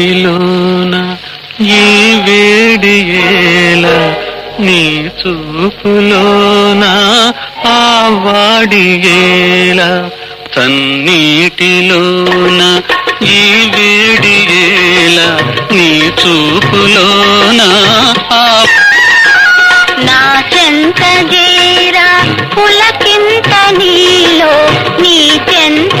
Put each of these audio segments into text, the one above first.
చన్నీటిలోన ఈ వేడి ఏల నీ చూపులోన ఆ వాడి ఏల చన్నీటిలోన ఈ వేడి ఏల నీ చూపులోన ఆ నా చెంత జేరా పులకింత నీలో నీ చెంత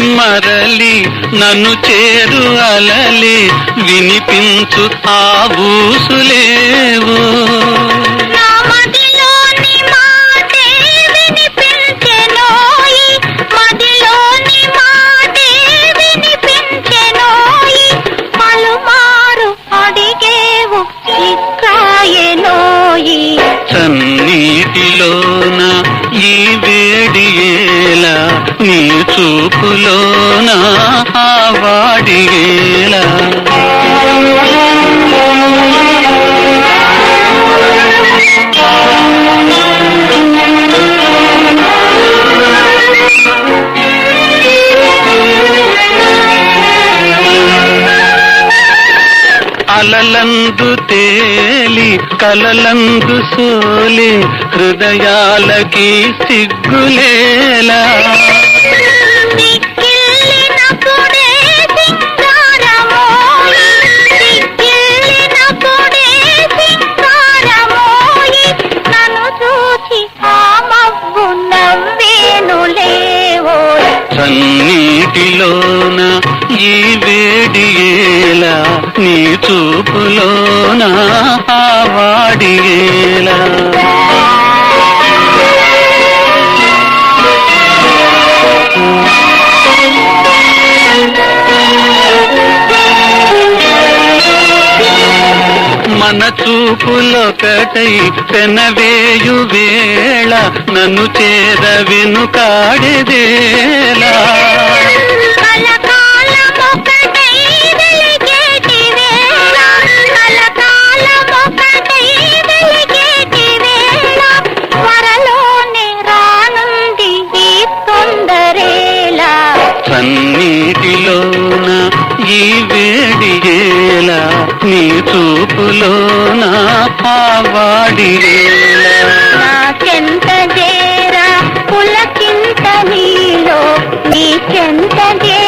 మరలి నన్ను చేరు అలలి వినిపించు ఆ బూసులేవో నీ చూపులోన ఆ వాడి వేళ. అలలందు తేలి కలలందు సోలి హృదయాలకి సిగ్గులేలా. దిక్కిల్లినప్పుడే సింగారమోయి దిక్కిల్లినప్పుడే నీ చూపులోన ఆ మన చూపులో కటై పెనవేయు వేళ నన్ను చేర వెనుకాడేదేలా కన్నీటిలోన ఈ వేడిగేలా నీ చూపులోన పావాడిగేలా నాకెంత జేరా పులకింత నీలో నీకెంత జే